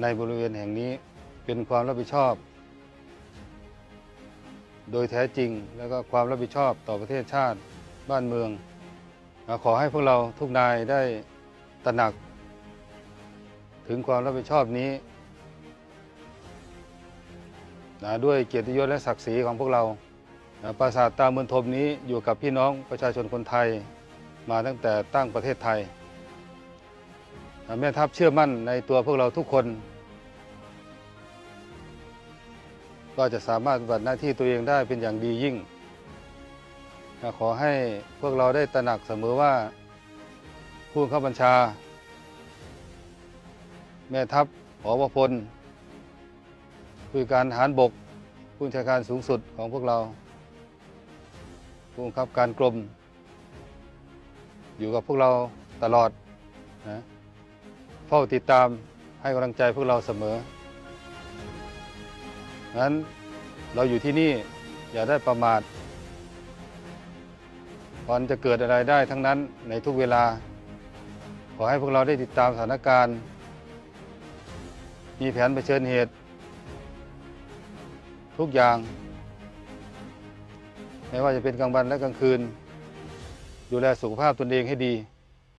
ในบริเวณแห่งนี้เป็นความรับผิดชอบ โดยแท้จริงแล้วก็ความรับผิดชอบต่อประเทศชาติบ้านเมือง ขอให้พวกเราทุกนายได้ตระหนัก ถึงความรับผิดชอบนี้นะด้วยเกียรติยศและศักดิ์ศรีของพวกเรานะปราสาทตาเมืองทมนี้อยู่กับพี่น้องประชาชนคนไทย มาตั้งแต่ตั้งประเทศไทย แม่ทัพเชื่อมั่นในตัวพวกเราทุกคน ก็จะสามารถปฏิบัติหน้าที่ตัวเองได้เป็นอย่างดียิ่ง ขอให้พวกเราได้ตระหนักเสมอว่า ผู้บังคับบัญชา แม่ทัพหอวพลผู้การหารบก ผู้ชาการสูงสุดของพวกเรา ผู้บังคับการกรม อยู่กับพวกเราตลอดนะ ฝ้าติดตามให้กำลังใจพวกเราเสมองั้นเราอยู่ที่นี่อย่าได้ประมาทมันจะเกิดอะไรได้ทั้งนั้นในทุกเวลา ขอให้พวกเราได้ติดตามสถานการณ์ มีแผนเผชิญเหตุ ทุกอย่าง ไม่ว่าจะเป็นกลางวันและกลางคืน ดูแลสุขภาพตนเองให้ดี